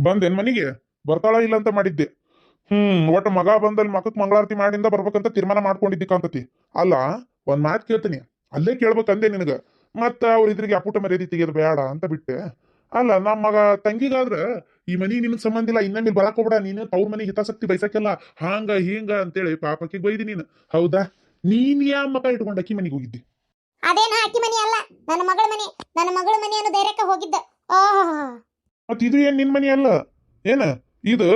ಬಂದೇನ್ ಮನಿಗೆ? ಬರ್ತಾಳ ಇಲ್ಲ ಅಂತ ಮಾಡಿದ್ದೆ. ಹ್ಮ್, ಒಟ್ಟು ಮಗ ಬಂದಲ್ಲಿ ಮಕಕ್ ಮಂಗಳಾರತಿ ಮಾಡಿಂದ ಬರ್ಬೇಕಂತ ತೀರ್ಮಾನ ಮಾಡ್ಕೊಂಡಿದ್ದಿ ಕಾಂತತಿ. ಅಲ್ಲ, ಒಂದ್ ಮಾತು ಕೇಳ್ತೀನಿ. ಅಲ್ಲೇ ಕೇಳ್ಬೇಕಂದೆ ನಿನಗ. ಮತ್ತ ಅವ್ರ ಇದ್ರಿಗೆ ಅಪುಟ ಮರ್ಯಾದಿ ತೆಗಿಯೋದು ಬೇಡ ಅಂತ ಬಿಟ್ಟೆ. ಅಲ್ಲ ನಮ್ಮ ಮಗ ತಂಗಿಗಾದ್ರ ಈ ಮನಿ ನಿನಗ್ ಸಂಬಂಧ ಇಲ್ಲ, ಇನ್ನೊಮ್ಮೆ ಬರಾಕ್ ಹೋಗ್ಬೇಡ. ನೀನು ತವ್ರ ಮನೆ ಹಿತಾಸಕ್ತಿ ಬಯಸಕ್ಕೆಲ್ಲ ಹಾಂಗ ಹಿಂಗ ಅಂತೇಳಿ ಪಾಪಕ್ಕೆ ಬೈದಿ ನೀನು. ಹೌದಾ? ನೀನ್ ಯಾ ಮಗ ಇಟ್ಕೊಂಡು ಅಕ್ಕಿ ಮನಿಗೆ ಹೋಗಿದ್ದಿ? ಅದೇನ ಅಕ್ಕಿ ಮನಿ ಅಲ್ಲ. ನನ್ನ ಮಗಳ ಮನೆ, ನನ್ನ ಮಗಳ ಅನ್ನೋ ಧೈರ್ಯಕ್ಕೆ ಹೋಗಿದ್ದ. ಮತ್ ಇದು ಏನ್ ನಿನ್ ಮನಿ ಅಲ್ಲ? ಏನ? ಇದು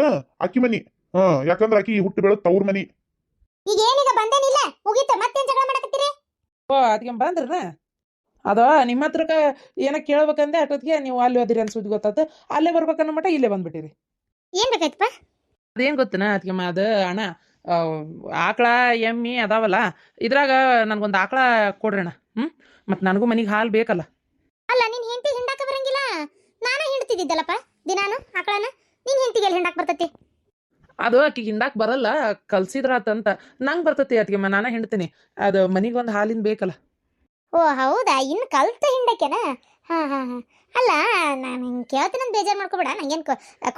ಅಕ್ಕಿ ಮನಿ. ಹಾ ಯಾಕಂದ್ರ ಅಕ್ಕಿ ಹುಟ್ಟು ಬೆಳೆದ ತವ್ರ ಮನಿ. ಈಗ ಏನೀಗ ಬಂದೇನಿಲ್ಲ? ಮುಗೀತ. ಮತ್ತೇನ್ ಜಗಳ ಮಾಡಕತ್ತೀರಿ? ಓ ಅದಕ್ಕೆ ಬಂದ್ರನ? ಅದ ನಿಮ್ಮ ಹತ್ರಕ ಏನ ಕೇಳ್ಬೇಕಂದೆ ಅಷ್ಟೊತ್ತಿಗೆ ನೀವು ಅಲ್ಲಿ ಹೋದಿರಿ ಅನ್ಸುದ್ ಗೊತ್ತಾತು. ಅಲ್ಲೇ ಬರ್ಬೇಕನ್ನೋ ಮಟ್ಟ ಇಲ್ಲೇ ಬಂದ್ಬಿಟ್ಟಿರಿ. ಏನ್ ಬೇಕಾಯ್ತಪ್ಪ? ಅದೇನ್ ಗೊತ್ತನ? ಅದಕ್ಕೆ ಅದು ಅಣ್ಣ ಆಕಳ ಎಮ್ಮಿ ಅದಾವಲ್ಲ ಇದ್ರಾಗ ನನ್ಗೊಂದು ಆಕಳ ಕೊಡ್ರಿ ಅಣ್ಣ ಹ್ಮ್? ಮತ್ ನನಗೂ ಮನಿಗೆ ಹಾಲು ಬೇಕಲ್ಲ ಅಲ್ಲ ನಿನ್ ಹೆಂಡತಿ ಹಿಂಡಾಕ ಬರಂಗಿಲ್ಲ ನಾನೇ ಹಿಂಡ್ತಿದ್ದಿದ್ದಲ್ಲಪ್ಪ ದಿನಾನು? ಆಕಳನ ನಿನ್ ಹೆಂಡತಿಗೆ ಎಲ್ಲಿ ಹಿಂಡಾಕ್ ಬರ್ತೈತಿ? ಅದು ಆಕಿಗೆ ಹಿಂದಾಕ್ ಬರಲ್ಲ ಕಲ್ಸಿದ್ರಾತಂತ. ನಂಗೆ ಬರ್ತತಿ ಅದಕ್ಕೆ ನಾನು ಹಿಂಡ್ತೀನಿ. ಅದು ಮನಿಗೆ ಒಂದು ಹಾಲಿನ ಬೇಕಲ್ಲ. ಓ ಹೌದಾ? ಇನ್ನು ಕಲ್ತ ಹಿಂಡಕ್ಕೆನ? ಹಾ ಹಾ ಹಾ. ಅಲ್ಲ ನಾನು ಹಿಂಗೆ ಕೇಳ್ತೀನಿ ಅಂತ ಬೇಜಾರು ಮಾಡ್ಕೋಬೇಡ. ನಂಗೇನು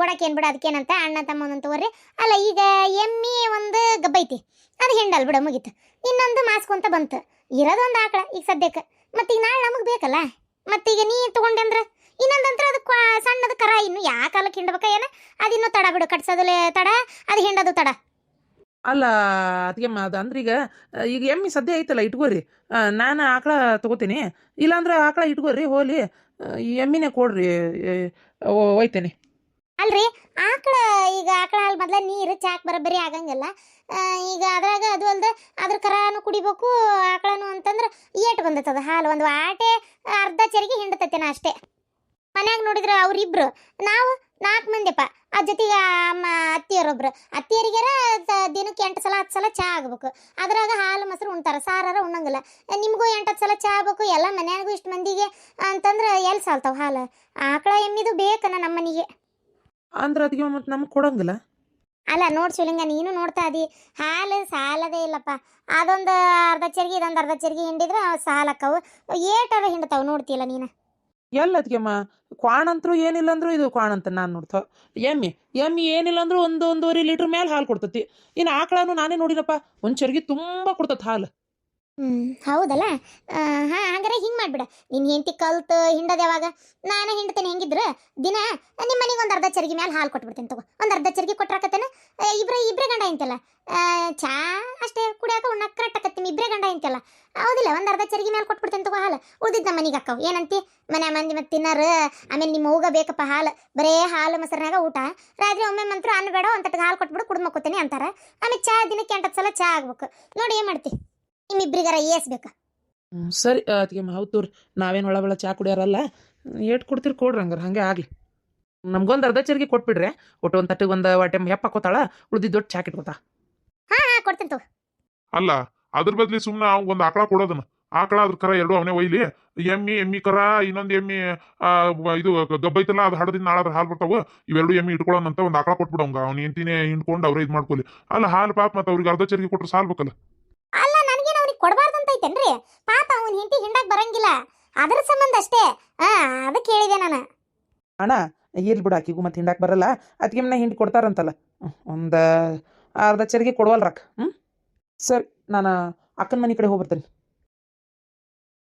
ಕೊಡಕ್ ಏನ್ ಬಿಡ ಅದಕ್ಕೇನಂತ ಅಣ್ಣ ತಮ್ಮನ ತಗೋರಿ ಅಲ್ಲ ಈಗ ಎಮ್ಮಿ ಒಂದು ಗಬ್ಬೈತಿ. ಅದು ಹಿಂಡಲ್ ಬಿಡ ಮುಗೀತು. ಇನ್ನೊಂದು ಮಾಸ್ಕೊಂತ ಬಂತು. ಇರೋದೊಂದು ಆಕಳ ಈಗ ಸದ್ಯಕ್ಕೆ. ಮತ್ತೀಗ ನಾಳೆ ನಮಗೆ ಬೇಕಲ್ಲ? ಮತ್ತೀಗ ನೀ ತಗೊಂಡೆ ಅಂದ್ರೆ? ಇನ್ನೊಂದಂತ್ರ ಅದು ಸಣ್ಣದು ಕರ ಇನ್ನು ಯಾ ಕಾಲಕ್ಕೆ ಹಿಂಡ್ಬೇಕ ಏನ? ಅದಿನ್ನೂ ತಡ ಬಿಡು ಕಟ್ಸೋದು ತಡ ಅದು ಹಿಂಡೋದು ತಡ. ಅಲ್ಲ ಅದಕ್ಕೆ ಅದು ಅಂದ್ರೆ ಈಗ ಈಗ ಎಮ್ಮಿ ಸದ್ಯ ಐತಲ್ಲ ಇಟ್ಕೋರಿ. ನಾನು ಆಕಳ ತಗೋತೀನಿ. ಇಲ್ಲಾಂದ್ರೆ ಆಕಳ ಇಟ್ಕೋರಿ ಹೋಲಿ. ಎಮ್ಮಿನೇ ಕೊಡ್ರಿ ಹೋಯ್ತೇನೆ ಒಯ್ತೇನೆ. ಅಲ್ರಿ ಆಕಳ ಈಗ ಆಕಳ ಅಲ್ಲಿ ಮೊದ್ಲ ನೀರು ಚಾಕ್ ಬರಬರಿ ಆಗಂಗಿಲ್ಲ. ಈಗ ಅದ್ರಾಗ ಅದು ಅಲ್ದ ಅದ್ರ ಕರಾನು ಕುಡಿಬೇಕು ಆಕಳನು ಅಂತಂದ್ರೆ ಏಟ್ ಬಂದತ್ತದ ಹಾಲು. ಒಂದು ಆಟೆ ಅರ್ಧ ಚರಿಗೆ ಹಿಂಡತೈತೇನ ಅಷ್ಟೇ. ಮನ್ಯಾಗ ನೋಡಿದ್ರೆ ಅವ್ರಿಬ್ರು. ನಾವು ನಾಲ್ಕು ಮಂದಿಪ್ಪ. ಆ ಜೊತೆಗೆ ಅಮ್ಮ ಅತ್ತಿಯರೊಬ್ರು ಅತ್ತಿಯರಿಗಾರ ದಿನಕ್ಕೆ ಎಂಟು ಸಲ ಹತ್ತು ಸಲ ಚಹಾ ಆಗ್ಬೇಕು. ಅದ್ರಾಗ ಹಾಲು ಮೊಸರು ಉಣ್ತಾರೆ. ಸಾರಾರ ಉಣ್ಣಂಗಿಲ್ಲ. ನಿಮಗೂ ಎಂಟು ಹತ್ತು ಸಲ ಚಹಾ ಆಗ್ಬೇಕು. ಎಲ್ಲ ಮನ್ಯಾಗೂ ಇಷ್ಟು ಮಂದಿಗೆ ಅಂತಂದ್ರೆ ಎಲ್ಲಿ ಸಾಲ್ತಾವೆ ಹಾಲು? ಆಕಳ ಎಮ್ಮಿದು ಬೇಕನ ನಮ್ಮ ಮನೆಗೆ ಅಂದ್ರೆ ಅದಕ್ಕೆ ಮತ್ತೆ ನಮ್ಗೆ ಕೊಡಂಗಿಲ್ಲ? ಅಲ್ಲ ನೋಡಿ ಸುಲಿಂಗ ನೀನು ನೋಡ್ತಾ ಇದೀ. ಹಾಲು ಸಾಲದೇ ಇಲ್ಲಪ್ಪ. ಅದೊಂದು ಅರ್ಧ ಚರ್ಗಿ ಇದೊಂದು ಅರ್ಧ ಚರ್ಗಿ ಹಿಂಡಿದ್ರೆ ಸಾಲಕ್ಕವು. ಏಟಾರ ಹಿಂಡ್ತಾವೆ ನೋಡ್ತೀಯಲ್ಲ ನೀನು? ಎಲ್ಲ ಅದಕ್ಕೆಮ್ಮ ಕ್ವಾಣ ಅಂತರೂ ಏನಿಲ್ಲ ಅಂದ್ರೂ ಇದು ಕ್ವಾಣ ಅಂತ ನಾನು ನೋಡ್ತ, ಎಮ್ಮಿ ಎಮ್ಮಿ ಏನಿಲ್ಲ ಅಂದ್ರೂ ಒಂದು ಒಂದೂವರೆ ಲೀಟ್ರ್ ಮೇಲೆ ಹಾಲು ಕೊಡ್ತತಿ. ಇನ್ನು ಆಕಳನು ನಾನೇ ನೋಡಿನಪ್ಪ, ಒಂದು ಚರ್ಗಿ ತುಂಬ ಕೊಡ್ತತಿ ಹಾಲು. ಹ್ಮ್, ಹೌದಲ್ಲ? ಹಾಂ ಹಂಗಾರೆ ಹಿಂಗ್ ಮಾಡ್ಬಿಡ. ನಿನ್ ಹೆಂಡತಿ ಕಲ್ತು ಹಿಂಡದ ಯಾವಾಗ? ನಾನು ಹಿಂಡ್ತೇನೆ, ಹೆಂಗಿದ್ರು? ದಿನ ನಿಮ್ಮ ಮನೆಗೆ ಒಂದು ಅರ್ಧ ಚರ್ಗಿ ಮೇಲೆ ಹಾಲು ಕೊಟ್ಬಿಡ್ತೀನಿ ತಗೋ. ಒಂದು ಅರ್ಧ ಚರ್ಗಿ ಕೊಟ್ರಾಕತ್ತೇನೆ? ಇಬ್ರ, ಇಬ್ರೇ ಗಂಡ ಇಂತಲ್ಲ ಚಾ ಅಷ್ಟೇ ಕುಡಿಯಾಕ ಉಣ್ಣ ಕರೆಕ್ಟ್ ಆಕತ್ತೀನಿ ಇಬ್ಬರೇ ಗಂಡ ಇಂತಲ್ಲ ಹೌದಿಲ್ಲ, ಒಂದು ಅರ್ಧ ಚರ್ಗಿ ಮೇಲೆ ಕೊಟ್ಬಿಡ್ತೀನಿ ತಗೋ ಹಾಲು. ಉಳಿದಿದ್ದು ನಮ್ಮ ಮನೆಗೆ ಅಕ್ಕವು. ಏನಂತಿ? ಮನೆ ಮಂದಿ ಮತ್ತೆ ತಿನ್ನರು, ಆಮೇಲೆ ನಿಮ್ಮ ಹೋಗ ಬೇಕಪ್ಪ ಹಾಲು. ಬರೇ ಹಾಲು ಮೊಸರಿನಾಗ ಊಟ. ರಾತ್ರಿ ಒಮ್ಮೆ ಮಂತ್ರ, ಅನ್ನ ಬೇಡ, ಒಂದು ಹಾಲು ಕೊಟ್ಬಿಡು ಕುಡ್ಮಕ್ಕೋತೀನಿ ಅಂತಾರೆ. ಆಮೇಲೆ ಚಾ, ದಿನಕ್ಕೆ ಎಂಟತ್ತು ಸಲ ಚಾ ಆಗ್ಬೇಕು. ನೋಡಿ ಏನು ಮಾಡ್ತಿ? ನಿಮ್ಮಿಬ್ರಿಗಾರ ಏಸ್ಬೇಕ? ಹ್ಮ್, ಸರಿ ಅದಕ್ಕೆ ಹೌದು ತೋರಿ. ನಾವೇನು ಒಳ ಒಳ ಚಾ ಕುಡಿಯೋರಲ್ಲ ಏಟ್ ಕೊಡ್ತೀರಿ ಕೊಡ್ರಿ ಹಂಗಾರೆ ಹಾಗೆ ಆಗಲಿ. ನಮ್ಗೊಂದು ಅರ್ಧ ಚರ್ಗಿ ಕೊಟ್ಬಿಡ್ರಿ. ಒಟ್ಟು ಒಂದು ತಟ್ಟಿಗೆ ಒಂದು ವಾಟೆ ಹೆಪ್ಪ ಹಾಕೋತಾಳ ಉಳ್ದಿದ್ದು ದೊಡ್ಡ ಚಾ ಇಟ್ಕೋತಾ ಹಾ ಹಾ ಕೊಡ್ತೀನಿ ತಗೋ ಅಲ್ಲ ಅದ್ರ ಬದ್ಲಿ ಸುಮ್ಮನೆ ಅವ್ನ್ ಒಂದ್ ಆಕಳ ಕೊಡೋದನ್ನ. ಆಕಳ ಅದ್ರ ಕರ ಎರಡು ಅವನೇ ಒಯ್ಲಿ. ಎಮ್ಮಿ ಎಮ್ಮಿ ಕರ ಇನ್ನೊಂದ್ ಎಮ್ಮಿ ಆ, ವ- ಇದು ಗಬ್ಬೈತಲ್ಲ ಅದು ಹಡದಿಂದ ನಾಳೆ ಹಾಲು ಬರ್ತಾವ ಇವೆರಡು ಎಮ್ಮಿ ಇಟ್ಕೊಳ್ಳೋಣ ಅಂತ ಒಂದ್ ಆಕಳ ಕೊಟ್ಬಿಡೋಂಗ. ಅವ್ನು ಎಂತಿನೇ ಹಿಂಡ್ಕೊಂಡು ಅವ್ರೇ ಇದ್ ಮಾಡ್ಕೊಲಿ. ಅಲ್ಲ ಹಾಲು ಪಾಪ ಮತ್ತೆ ಅವ್ರಿಗೆ ಅರ್ಧ ಚರಿಗೆ ಕೊಟ್ರೆ ಸಾಲ್ಬೇಕಲ್ಲ ಅಲ್ಲ ನನಗೇನು ಅವ್ನಿಗೆ ಕೊಡಬಾರ್ದು ಅಂತ ಐತೇನ್ರಿ? ಪಾಪ ಅವನ ಹೆಂಡತಿ ಹಿಂಡಕ್ ಬರಂಗಿಲ್ಲ. ಅದ್ರ ಸಂಬಂಧ ಅಷ್ಟೇ. ಆ ಅದಕ್ಕೆ ಹೇಳಿದೆ ನಾನು. ಅಣ್ಣ ಇರ್ಲಿ ಬಿಡು ಆಕಿಗೂ ಮತ್ತೆ ಹಿಂಡಾಕ್ ಬರಲ್ಲ. ಅದಕ್ಕೆ ಮನೆ ಹಿಂಡಿ ಕೊಡ್ತಾರಂತಲ್ಲ. ಒಂದ ಅರ್ಧ ಚರಿಗೆ ಕೊಡುವಲ್ರಕ್ಕ ಹ್ಞೂ ಸರಿ ನಾನು ಅಕ್ಕನ ಮನೆ ಕಡೆ ಹೋಗ್ಬರ್ತೇನೆ.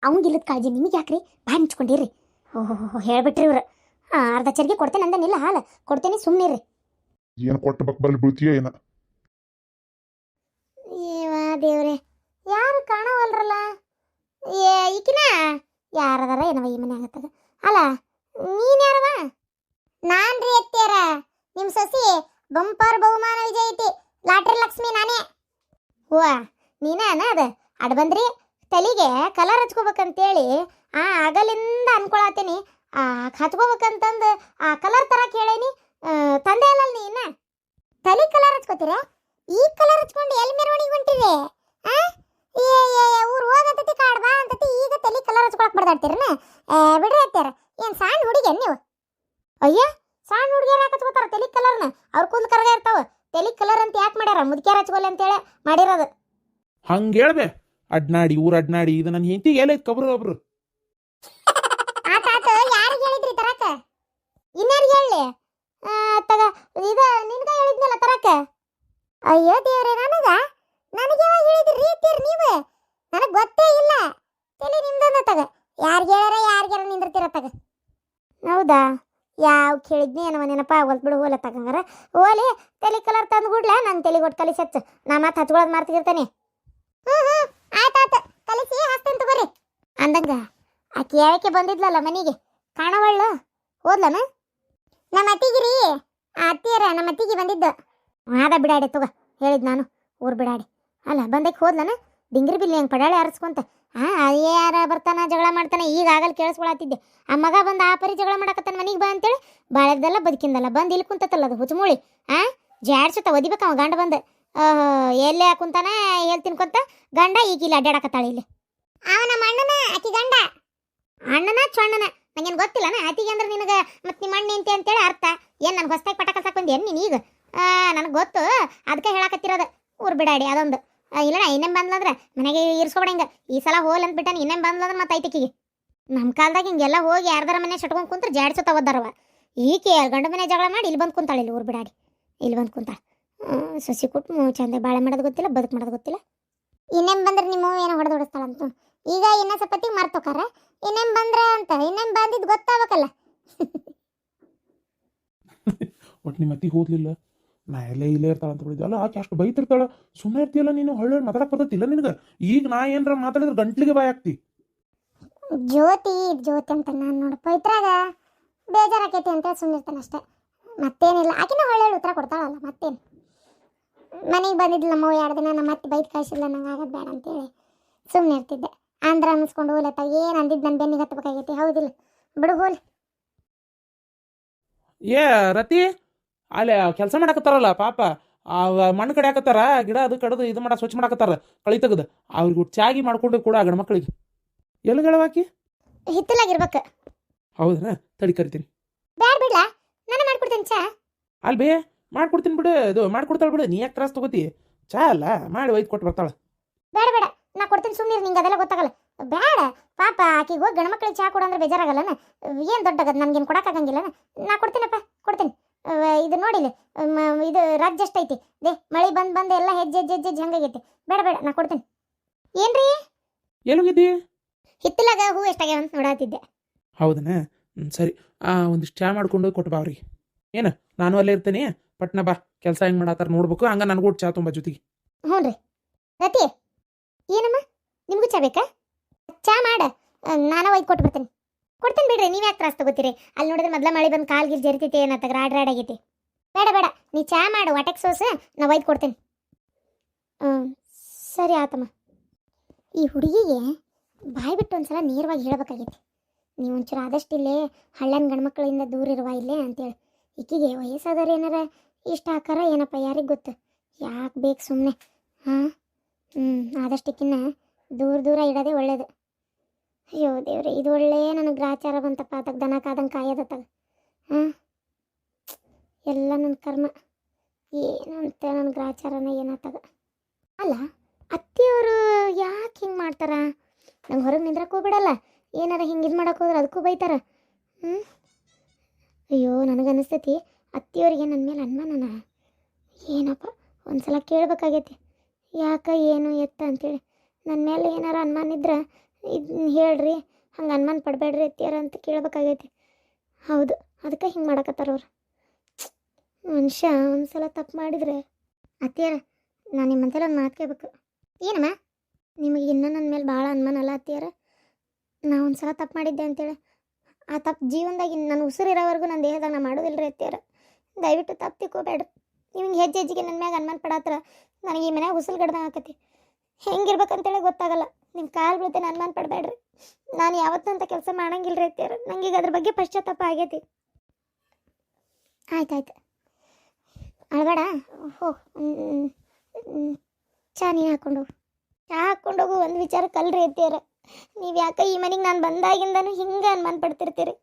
ಅವಂಗಿಲ್ಲದ ಕಾಳಜಿ ನಿಮಗೆ ಯಾಕ್ರಿ? ಬಾ ಹಂಚ್ಕೊಂಡಿರ್ರಿ ಓಹೋ ಹೇಳ್ಬಿಟ್ರಿ ಇವ್ರು. ಹಾ ಅರ್ಧ ಚರಿಗೆ ಕೊಡ್ತೇನೆ ಅಂದನಿಲ್ಲ ಹಾಲು. ಕೊಡ್ತೇನೆ ಸುಮ್ಮನೆ ರೀ ಏನು ಕೊಟ್ಟ ಬಕ್ ಬರ್ಲಿ ಬೀಳ್ತೀಯ ಏನ? ಏವಾ ದೇವ್ರೆ. ಯಾರು ಕಾಣವಲ್ರಲ್ಲ? ಏ, ಈಕಿನ? ಯಾರದಾರ ಏನವ ಈ ಮನೆ ಆಗತ್ತದ ಅಲ್ಲ, ನೀನ್ ಯಾರವ ನಾನ್ರಿ ಎತ್ತಿಯಾರ ನಿಮ್ ಸೊಸಿ ಬಂಪರ್ ಬಹುಮಾನ ವಿಜಯಿತಿ ಲಾಟ್ರಿ ಲಕ್ಷ್ಮಿ ನಾನೇ. ಹೂವ, ನೀನ ಅದ? ಅಡ್ ಬಂದ್ರಿ, ತಲೆಗೆ ಕಲರ್ ಹಚ್ಕೋಬೇಕಂತೇಳಿ ಆ ಆಗಲಿಂದ ಅನ್ಕೊಳತ್ತೀನಿ ಆ, ಹಚ್ಕೋಬೇಕಂತಂದು ಆ ಕಲರ್ ತರ ಕೇಳೇನಿ. ತಂದೆ ಅಲ್ಲ ನೀನ ತಲೆ ಕಲರ್ ಹಚ್ಕೋತೀರ? ಈ ಕಲರ್ ಹಚ್ಕೊಂಡು ಎಲ್ಲಿ ಮೆರವಣಿಗೆ ಹೊಂಟಿದೆ, ಆ? ಏ ಏ ಊರು ಹೋಗಂತತಿ ಕಾಡ್ ಬಾ ಅಂತತಿ ಈಗ ತಲೆ ಕಲರ್ ಹಚ್ಕೊಳಕ್ ಬಡ್ದಾಡ್ತೀರನ ಏ ಬಿಡ್ರಿ ಅತ್ತಾರ ಏನ್ ಸಣ್ಣ ಹುಡುಗಿ ನೀವು? ಅಯ್ಯ ಸಣ್ಣ ಹುಡುಗಿಯರ್ ಯಾಕೆ ಹಚ್ಕೋತಾರ ತಲೆ ಕಲರ್ನ ಅವ್ರ ಕೂದಲು ಕರಗ ಇರ್ತಾವ. ತಲೆ ಕಲರ್ ಅಂತ ಯಾಕೆ ಮಾಡ್ಯಾರ? ಮುದುಕ್ಯಾರ ಹಚ್ಕೊಲ್ಲ ಅಂತೇಳಿ ಮಾಡಿರೋದು. ಹಂಗೆ ಹೇಳ್ಬೆ ಅಡ್ನಾಡಿ ಊರು ಅಡ್ನಾಡಿ ಇದು ನನ್ನ ಹೆಂಡತಿಗೆ ಎಲ್ಲೈತೆ ಕಬ್ರು ಒಬ್ರು ಆತ ಆತ ಯಾರಿಗೆ ಹೇಳಿದ್ರಿ ತರಕ? ಇನ್ಯಾರಿಗೆ ಹೇಳಿ ಆ, ತಗ ಇದು ನಿನ್ಗ ಹೇಳಿದ್ನಲ್ಲ ತರಕ? ಅಯ್ಯೋ ದೇವ್ರೆ ನನಗ? ನನಗೆ ಯಾವಾಗ ಹೇಳಿದ್ರಿ ರೀತಿಯರ್ ನೀವು? ನನಗೆ ಗೊತ್ತೇ ಇಲ್ಲ. ತಲೆ ನಿಮ್ದೊಂದ ತಗ. ಯಾರಿಗೆ ಹೇಳ್ಯಾರ ಯಾರಿಗಾರ ನಿಂದಿರ್ತೀರ ತಗ. ಹೌದಾ? ಯಾವ ಕೇಳಿದ್ನಿ ಏನವ ನೆನಪ ಹೊಲ್ತು ಬಿಡು ಹೋಲ ತಗಂಗಾರ ಹೋಲಿ ತಲೆ ಕಲರ್ ತಂದು ಬಿಡ್ಲ ನನ್ನ ತಲೆ ಕೊಟ್ಟು ಕಲಿಸಿ ಹಚ್ಚು ನಾ ಮತ್ತೆ ಹಚ್ಕೊಳೋದು ಮಾಡ್ತಿರ್ತಾನೆ ಹ್ಞೂ ಹ್ಞೂ ಆಯ್ತಾಯ್ತು ಕಲಿಸಿ ಹಾಕ್ತೇನೆ ತಗೋರಿ. ಅಂದಂಗ ಆ ಯಾಕೆ ಬಂದಿದ್ಲಲ್ಲ ಮನೆಗೆ? ಕಾಣವಳ್ಳು. ಹೋದ್ಲನ? ನಮ್ಮ ಅತ್ತಿಗಿರಿ ಆ ಅತ್ತಿಯರ ನಮ್ಮ ಅತ್ತಿಗೆ ಬಂದಿದ್ದು. ಆದ ಬಿಡಾಡಿ ತಗೋ. ಹೇಳಿದ್ ನಾನು. ಊರ್ ಬಿಡಾಡಿ. ಅಲ್ಲ ಬಂದಕ್ಕೆ ಹೋದ್ಲನ ಡಿಂಗ್ರಿ ಬಿಲ್ಲಿ ಹೆಂಗೆ ಪಡಾಳೆ ಆರಿಸ್ಕೊಂತ? ಹಾಂ ಯಾರ ಬರ್ತಾನೆ ಜಗಳ ಮಾಡ್ತಾನೆ ಈಗ ಆಗಲ್ಲಿ ಕೇಳಿಸ್ಕೊಳತ್ತಿದ್ದೆ ಆ ಮಗ ಬಂದು ಆ ಪರಿ ಜಗಳ ಮಾಡಕತ್ತಾನ ಮನೆಗೆ ಬಾ ಅಂತೇಳಿ ಬಾಳೆದಲ್ಲ ಬದುಕಿಂದಲ್ಲ ಬಂದು ಇಲ್ಲಿ ಕುಂತತ್ತಲ್ಲ ಅದು ಹುಚ್ಚುಮೂಳಿ. ಆ ಜಾಡ್ಸುತ್ತ ಒದಿಬೇಕ ಅವ ಗಂಡ ಬಂದು. ಎಲ್ಲೇ ಕುಂತಾನ ಎಲ್ಲಿ ತಿನ್ಕೊಂತ ಗಂಡ ಈಗ ಇಲ್ಲಿ ಅಡ್ಡಾಡಕತ್ತಾಳೆ ಇಲ್ಲಿ. ಅವ ನಮ್ಮ ಅಣ್ಣನ ಆಕಿ ಗಂಡ? ಅಣ್ಣನ ಚಣ್ಣನ ನಂಗೇನು ಗೊತ್ತಿಲ್ಲನ? ಆತಿಗೆ ಅಂದ್ರೆ ನಿನಗೆ ಮತ್ತೆ ನಿಮ್ಮ ಅಣ್ಣ ಅಂತ ಅಂತೇಳಿ ಅರ್ಥ. ಏನು ನನಗೆ ಹೊಸ್ತಾಗಿ ಪಟಕ ಬಂದಿ ಏನು ನೀನು ಈಗ? ನನಗೆ ಗೊತ್ತು. ಅದಕ್ಕೆ ಹೇಳಕತ್ತಿರೋದು ಊರು ಬಿಡಾಡಿ ಅದೊಂದು. ಆ, ಇಲ್ಲ ಇನ್ನೇನು ಬಂದ್ಲಂದ್ರೆ? ಮನೆಗೆ ಇರ್ಸ್ಕೊಬಿಡಂಗ ಈ ಸಲ ಹೋಲ್ ಅಂತ ಬಿಟ್ಟಾನ ಇನ್ನೇನು ಬಂದ್ಲಂದ್ರೆ ಮತ್ತೆ ಐತಿಕಿಗೆ ನಮ್ಮ ಕಾಲದಾಗ ಹಿಂಗೆಲ್ಲ ಹೋಗಿ ಯಾರ್ದಾರ ಮನೆ ಸಟ್ಕೊಂಡು ಕುಂತ್ರೆ ಜಾಡ್ಸುತ್ತ ಒದ್ದಾರವ ಈಕೆ ಗಂಡ ಮನೆ ಜಗಳ ಮಾಡಿ ಇಲ್ಲಿ ಬಂದು ಕುಂತಾಳೆ ಇಲ್ಲಿ ಊರ್ ಬಿಡಾಡಿ. ಇಲ್ಲಿ ಬಂದು ಕುಂತಾಳೆ. ಸಸಿ ಕುಟ್ಟು ಚಂದ ಬಾಳೆ ಮಾಡೋದು ಗೊತ್ತಿಲ್ಲ ಬದುಕು ಮಾಡೋದು ಗೊತ್ತಿಲ್ಲ. ಇನ್ನೇನು ಬಂದ್ರೆ ನಿಮ್ಮ ಏನೋ ಹೊಡೆದು ಅಂತ ಈಗ ಇನ್ನ ಸಪತ್ತಿಗೆ ಮರ್ತೋಕಾರ ಇನ್ನೇನು ಬಂದ್ರೆ ಅಂತ ಇನ್ನೇನು ಬಂದಿದ್ದು ಗೊತ್ತಾಗಬೇಕಲ್ಲ. ಒಟ್ಟು ನಿಮ್ಮ ಅತ್ತಿ ಹೋದ್ಲಿಲ್ಲ. ನಾ ಎಲ್ಲೇ ಇಲ್ಲೇ ಇರ್ತಾಳ ಅಂತ ಹೇಳಿದ್ವಿ. ಅಲ್ಲ ಆಕೆ ಅಷ್ಟು ಬೈತಿರ್ತಾಳ. ಸುಮ್ಮನೆ ಇರ್ತೀಯಲ್ಲ ನೀನು? ಹೊಳ್ಳೆ ಮಾತಾಡಕ್ ಬರ್ತೈತಿಲ್ಲ ನಿನಗೆ? ಈಗ ನಾ ಏನ್ರ ಮಾತಾಡಿದ್ರೆ ಗಂಟ್ಲಿಗೆ ಬಾಯ್ ಆಗ್ತಿ ಜ್ಯೋತಿ ಜ್ಯೋತಿ ಅಂತ ನಾನು ನೋಡು ಪವಿತ್ರಾಗ ಬೇಜಾರಾಕೈತಿ ಅಂತ ಸುಮ್ಮನಿರ್ತಾನೆ ಅಷ್ಟೇ. ಮತ್ತೇನಿಲ್ಲ. ಆಕಿನ ಹೊಳ್ಳೆ ಉತ್ತರ ಕೊಡ್ತಾಳಲ್ಲ ಮತ್ತೇನು? ಮನೆಗೆ ಬಂದಿದ್ದಿಲ್ಲ ನಮ್ಮವ್ವ ಎರಡು ದಿನ ನಮ್ಮ ಮತ್ತೆ ಬೈತ್ ಕಳಿಸಿಲ್ಲ ನಂಗೆ ಆಗೋದು ಬೇಡ ಅಂತೇಳಿ ಸುಮ್ಮನೆ ಇರ್ತಿದ್ದೆ. ಆಂಧ್ರ ಅನ್ನಿಸ್ಕೊಂಡು ಹೋಲತ್ತ ಏನು ಅಂದಿದ್ದು ನನ್ನ ಬೆನ್ನಿಗೆ ಹತ್ತಬೇಕಾಗೈತಿ ಹೌದಿಲ್ಲ. ಬಿಡು ಹೋಲ್. ಏ ರತಿ? ಅಲ್ಲಿ ಕೆಲಸ ಮಾಡಕತ್ತಾರಲ್ಲ ಪಾಪ. ಮಣ್ಣು ಕಡೆ ಹಾಕತ್ತಾರ ಗಿಡ ಅದು ಕಡದು ಇದು ಮಾಡ ಸ್ವಚ್ಛ ಮಾಡಕತ್ತಾರ ಕಳಿ ತೆಗ್ದು. ಅವ್ರಿಗೆ ಚಾಗಿ ಮಾಡ್ಕೊಂಡು ಕೂಡ ಗಂಡ ಮಕ್ಕಳಿಗೆ ಎಲ್ಲಿ ಗೆಳವಾಕಿ ಹಿತ್ತಲಾಗಿರ್ಬೇಕು. ಹೌದಾ ತಡಿ ಕರಿತೀನಿ. ಬ್ಯಾಡ ಬಿಡ್ಲ ನಾನು ಮಾಡ್ಕೊಡ್ತೀನಿ ಚಾ. ಅಲ್ಲಿ ಬೇ ಮಾಡ್ಕೊಡ್ತೀನಿ ಬಿಡು ಇದು ಮಾಡ್ಕೊಡ್ತಾಳೆ ಬಿಡು ನೀ ಯಾಕೆ ತ್ರಾಸ ತಗೋತಿ? ಚಾ ಅಲ್ಲ ಮಾಡಿ ಒಯ್ದು ಕೊಟ್ಟು ಬರ್ತಾಳೆ. ಬೇಡ ಬೇಡ ನಾ ಕೊಡ್ತೀನಿ ಸುಮ್ಮನೆ ನಿಂಗೆ ಅದೆಲ್ಲ ಗೊತ್ತಾಗಲ್ಲ. ಬೇಡ ಪಾಪ ಆಕಿಗೆ ಹೋಗಿ ಗಂಡ್ಮಕ್ಳಿಗೆ ಚಾ ಕೊಡು ಅಂದ್ರೆ ಬೇಜಾರಾಗಲ್ಲನ? ಏನು ದೊಡ್ಡದ ನನ್ಗೇನು ಕೊಡಕ್ಕಾಗಂಗಿಲ್ಲನ ನಾ ಕೊಡ್ತೀನಪ್ಪ ಕೊಡ್ತೀನಿ. ಇದು ನೋಡಿಲ್ಲ ಇದು ರಾಜ್ಯ ಐತಿ. ದೇ ಮಳೆ ಬಂದ್ ಬಂದು ಎಲ್ಲ ಹೆಜ್ಜೆ ಹೆಜ್ಜೆ ಹೆಜ್ಜೆ ಹೆಜ್ಜೆ ಹಂಗಾಗೈತಿ ಬೇಡ ಬೇಡ ನಾ ಕೊಡ್ತೇನೆ. ಏನ್ರಿ? ಎಲ್ಲಿಗಿದ್ದಿ ಹಿತ್ತಲಾಗ ಹೂ ಎಷ್ಟಾಗ್ಯಾವ ಅಂತ ನೋಡಾತಿದ್ದೆ. ಹೌದನ? ಸರಿ. ಆ ಒಂದಿಷ್ಟು ಚಾ ಮಾಡ್ಕೊಂಡು ಹೋಗಿ ಕೊಟ್ಟು ಬಾ ಅವ್ರಿಗೆ. ಏನು ನಾನು ಅಲ್ಲೇ ಇರ್ತೇನೆ? ಪಟ್ನ ಬಾ ಕೆಲಸ ಹೆಂಗೆ ಮಾಡತ್ತಾರ ನೋಡ್ಬೇಕು. ಹಂಗ ನನಗೂ ಚಾ ತುಂಬ ಜೊತೆಗೆ. ಹ್ಞೂ ರೀ ರತಿ ಏನಮ್ಮ? ನಿಮಗೂ ಚಾ ಬೇಕಾ? ಚಾ ಮಾಡ. ನಾನು ಒಯ್ದು ಕೊಟ್ಟು ಬರ್ತೀನಿ. ಕೊಡ್ತೀನಿ ಬಿಡ್ರಿ, ನೀವು ಯಾಕೆ ತ್ರಾಸ ತಗೋತೀರಿ? ಅಲ್ಲಿ ನೋಡಿದ್ರೆ ಮೊದಲ ಮಳೆ ಬಂದು ಕಾಲ್ ಗಿಲ್ ಜರಿತೈತಿ ಏನತ್ತಾಗ ರಾಡ್ ರಾಡ್ ಆಗೈತಿ ಬೇಡ ಬೇಡ, ನೀ ಚಾ ಮಾಡು ಒಟೆಕ್ ಸೋಸ್ ನಾವು ಒಯ್ದು ಕೊಡ್ತೀನಿ. ಸರಿ ಆತಮ್ಮ. ಈ ಹುಡುಗಿಗೆ ಬಾಯಿ ಬಿಟ್ಟು ಒಂದ್ಸಲ ನೇರವಾಗಿ ಹೇಳ್ಬೇಕಾಗೈತಿ. ನೀವು ಒಂಚೂರು ಆದಷ್ಟು ಇಲ್ಲೇ ಹಳ್ಳನ ಗಂಡ್ಮಕ್ಳಿಂದ ದೂರ ಇರುವ ಇಲ್ಲೇ ಅಂತೇಳಿ. ಈಕಿಗೆ ವಯಸ್ಸಾದವ್ರು ಏನಾರ ಇಷ್ಟ ಆಕಾರ ಏನಪ್ಪ ಯಾರಿಗೆ ಗೊತ್ತು? ಯಾಕೆ ಬೇಕು ಸುಮ್ಮನೆ ಹಾಂ? ಹ್ಞೂ ಆದಷ್ಟಕ್ಕಿನ್ನ ದೂರ ದೂರ ಇಡೋದೇ ಒಳ್ಳೇದು. ಅಯ್ಯೋ ದೇವ್ರೆ, ಇದು ಒಳ್ಳೆ ನನಗೆ ಗ್ರಾಚಾರ ಬಂತಪ್ಪ ಅದಕ್ಕೆ ದನ ಕಾದಂಗೆ ಕಾಯೋದತ್ತಾಗ ಹಾಂ? ಎಲ್ಲ ನನ್ನ ಕರ್ಮ. ಏನಂತ ನನ್ನ ಗ್ರಾಚಾರನ ಏನಾತಾಗ ಅಲ್ಲ, ಅತ್ತೆಯವರು ಯಾಕೆ ಹಿಂಗೆ ಮಾಡ್ತಾರ? ನಂಗೆ ಹೊರಗೆ ನಿಂದ್ರಕ್ಕೆ ಹೋಗ್ಬಿಡಲ್ಲ. ಏನಾರ ಹಿಂಗೆ ಇದು ಮಾಡೋಕೆ ಹೋದ್ರೆ ಅದಕ್ಕೂ ಬೈತಾರ. ಹ್ಞೂ ಅಯ್ಯೋ ನನಗನ್ನಿಸ್ತೈತಿ ಅತ್ತಿಯವ್ರಿಗೆ ನನ್ನ ಮೇಲೆ ಅನುಮಾನನ? ಏನಪ್ಪ ಒಂದು ಸಲ ಕೇಳ್ಬೇಕಾಗೈತಿ. ಯಾಕ, ಏನು, ಎತ್ತ ಅಂತೇಳಿ. ನನ್ನ ಮೇಲೆ ಏನಾರ ಅನುಮಾನ ಇದ್ರೆ ಇದನ್ನ ಹೇಳ್ರಿ, ಹಂಗೆ ಅನುಮಾನ ಪಡಬೇಡ್ರಿ ಅತ್ತಿಯಾರ ಅಂತ ಕೇಳ್ಬೇಕಾಗೈತಿ. ಹೌದು, ಅದಕ್ಕೆ ಹಿಂಗೆ ಮಾಡಕತ್ತಾರ ಅವ್ರು. ಮನುಷ್ಯ ಒಂದ್ಸಲ ತಪ್ಪು ಮಾಡಿದ್ರೆ, ಅತ್ತಿಯಾರ, ನಾನು ಒಂದು ಮಾತು ಕೇಳಬೇಕು. ಏನಮ್ಮ? ನಿಮಗೆ ಇನ್ನೂ ನನ್ನ ಮೇಲೆ ಭಾಳ ಅನುಮಾನ ಅಲ್ಲ ಅತ್ತಿಯಾರ? ನಾ ಒಂದ್ಸಲ ತಪ್ಪು ಮಾಡಿದ್ದೆ ಅಂತೇಳಿ. ಆ ತಪ್ಪು ಜೀವನದಾಗ ನನ್ನ ಉಸಿರಿರೋವರೆಗೂ ನನ್ನ ದೇಹದಾಗ ನಾ ಮಾಡೋದಿಲ್ಲ ರೀ ಅತ್ತಿಯಾರ. ದಯವಿಟ್ಟು ತಪ್ಪು ತಿಕ್ಕೋಬೇಡ್ರಿ. ನಿಮ್ಗೆ ಹೆಜ್ಜೆ ಹೆಜ್ಜೆಗೆ ನನ್ನ ಮ್ಯಾಗ ಅನುಮಾನ ಪಡಾತ್ರ ನನಗೆ ಈ ಮನ್ಯಾಗ ಉಸಿಲ್ ಗಡ್ದಂಗೆ ಆಕತಿ. ಹೆಂಗಿರ್ಬೇಕಂತೇಳಿ ಗೊತ್ತಾಗಲ್ಲ. ನಿಮ್ಮ ಕಾಲು ಬೀಳ್ತೇನೆ ಅನುಮಾನ ಪಡಬೇಡ್ರಿ. ನಾನು ಯಾವತ್ತಂತ ಕೆಲಸ ಮಾಡಂಗಿಲ್ಲ ರೀ ಅತ್ತೀರ ನಂಗೆ ಈಗ ಅದ್ರ ಬಗ್ಗೆ ಪಶ್ಚಾತ್ತಾಪ ಆಗೈತಿ. ಆಯ್ತು ಆಯ್ತು. ಅಳಬೇಡ. ಹೋ ಚಾ ನೀನು ಹಾಕ್ಕೊಂಡು ಚಾ ಹಾಕ್ಕೊಂಡು ಹೋಗು, ಒಂದು ವಿಚಾರ ಕಲ್ರಿ ಅತ್ತೀರ ನೀವು ಯಾಕೆ ಈ ಮನೆಗೆ ನಾನು ಬಂದಾಗಿಂದನೂ ಹಿಂಗೆ ಅನುಮಾನ ಪಡ್ತಿರ್ತೀರಿ.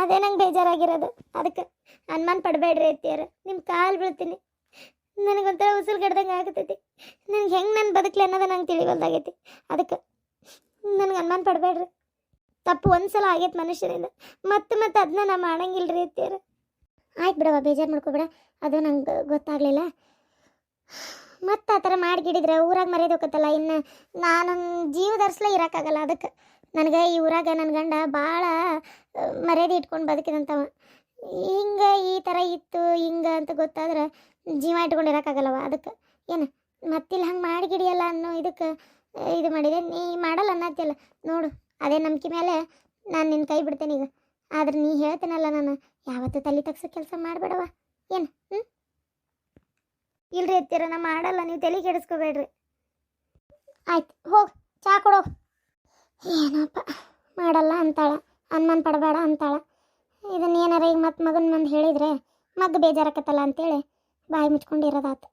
ಅದೇ ನಂಗೆ ಬೇಜಾರಾಗಿರೋದು. ಅದಕ್ಕೆ ಅನುಮಾನ ಪಡಬೇಡ್ರಿ ಅತ್ತೀರ ನಿಮ್ಮ ಕಾಲು ಬೀಳ್ತೀನಿ. ನನಗೊಂಥರ ಉಸಿರು ಗಡ್ದಂಗೆ ಆಗತೈತಿ. ನನಗೆ ಹೆಂಗೆ ನನ್ನ ಬದುಕಲಿ ಅನ್ನೋದು ನಂಗೆ ತಿಳಿವಲ್ದಾಗೈತಿ. ಅದಕ್ಕೆ ನನಗೆ ಅನುಮಾನ ಪಡಬೇಡ್ರಿ. ತಪ್ಪು ಒಂದು ಸಲ ಆಗೈತೆ ಮನುಷ್ಯನಿಂದ ಮತ್ತೆ ಮತ್ತೆ ಅದನ್ನ ನಾ ಮಾಡಂಗಿಲ್ಲ ರೀ ಅತ್ತೀರ ಆಯ್ತು ಬಿಡವ ಬೇಜಾರು ಮಾಡ್ಕೋಬೇಡ. ಅದು ನಂಗೆ ಗೊತ್ತಾಗಲಿಲ್ಲ. ಮತ್ತೆ ಆ ಥರ ಮಾಡಿಗಿಡಿದ್ರೆ ಊರಾಗ ಮರ್ಯಾದೆ ಹೋಗತ್ತಲ್ಲ ಇನ್ನು ನಾನು ಜೀವದರ್ಸಲೇ ಇರೋಕ್ಕಾಗಲ್ಲ ಅದಕ್ಕೆ. ನನಗೆ ಈ ಊರಾಗ ನನ್ನ ಗಂಡ ಭಾಳ ಮರ್ಯಾದೆ ಇಟ್ಕೊಂಡು ಬದುಕಿದಂಥವ ಹಿಂಗೆ ಈ ಥರ ಇತ್ತು, ಹಿಂಗೆ ಅಂತ ಗೊತ್ತಾದ್ರೆ ಜೀವ ಇಟ್ಕೊಂಡು ಇರೋಕ್ಕಾಗಲ್ಲವ ಅದಕ್ಕೆ. ಏನು? ಮತ್ತಿಲ್ಲಿ ಹಂಗೆ ಮಾಡಿಗಿಡಿಯಲ್ಲ ಅನ್ನೋ ಇದಕ್ಕೆ ಇದು ಮಾಡಿದೆ. ನೀ ಮಾಡಲ್ಲ ಅನ್ನತ್ತಿಲ್ಲ ನೋಡು, ಅದೇ ನಂಬಿಕೆ ಮೇಲೆ ನಾನು ನಿನ್ನ ಕೈ ಬಿಡ್ತೇನೆ ಈಗ. ಆದ್ರೆ ನೀ ಹೇಳ್ತೇನಲ್ಲ ನಾನು, ಯಾವತ್ತೂ ತಲೆ ತಗ್ಸೋ ಕೆಲಸ ಮಾಡಬೇಡವ ಏನು ಹ್ಞೂ ಇಲ್ರಿ ಎತ್ತೀರ ನಾ ಮಾಡಲ್ಲ. ನೀವು ತಲೆ ಕೆಡಿಸ್ಕೋಬೇಡ್ರಿ. ಆಯ್ತು, ಹೋಗಿ, ಚಾ ಕೊಡೋ. ಏನಪ್ಪ, ಮಾಡಲ್ಲ ಅಂತಾಳ. ಅನುಮಾನ ಪಡಬೇಡ ಅಂತಾಳ. ಇದನ್ನ ಏನಾರ ಈಗ ಮತ್ತೆ ಮಗನ ಮಂದಿ ಹೇಳಿದ್ರೆ ಮಗ ಬೇಜಾರಾಕತ್ತಲ್ಲ ಅಂತೇಳಿ ಬಾಯಿ ಮುಚ್ಕೊಂಡಿರೋದಾತು